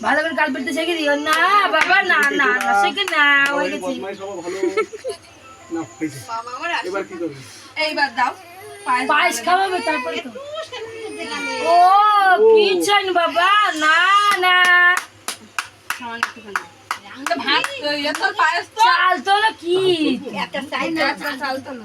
ভালো করে না। বাবা না না না শেখে না পায়েস খাওয়াবে তারপরে না কি? একটা চাল তোলো।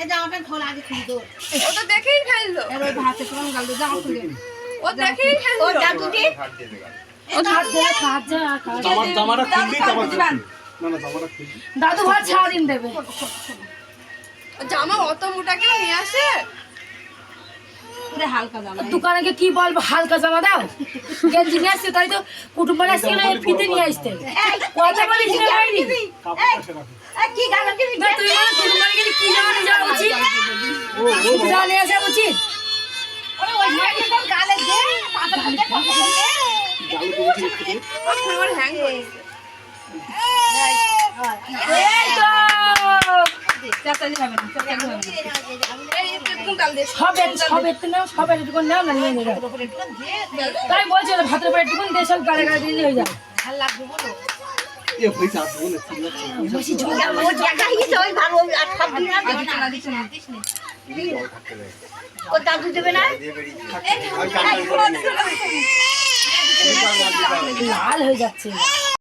এই জামা প্যান্ট আগে খুলে ও তো দেখেই ফেলল। ও দেখেই ও জাদুটি ও খাট দে খাট যা খাট জামাটা খুলবি দাদু তারপর না না জামাটা খুলবি। দাদু ভাত সারাদিন দেবে। জামা অত মোটা কেউ নিয়ে আসে? দোকানে গিয়ে কি বলব হালকা জামা দাও। গেঞ্জি নিয়ে আসছে তাই তো কুটুম্ব আসছে না ফিতে নিয়ে আসতে কথা বলিস না তাই বলছে ভাতের পরে একটুকুন দিয়ে সব গালে গালে দিলে হয়ে যাবে ভালো লাগবে বলো এ হয়েছে আসব না ঠিক আছে ওই ভালো আর খাবি না দিস না দিস না ও দাদু দেবে না? লাল হয়ে যাচ্ছে।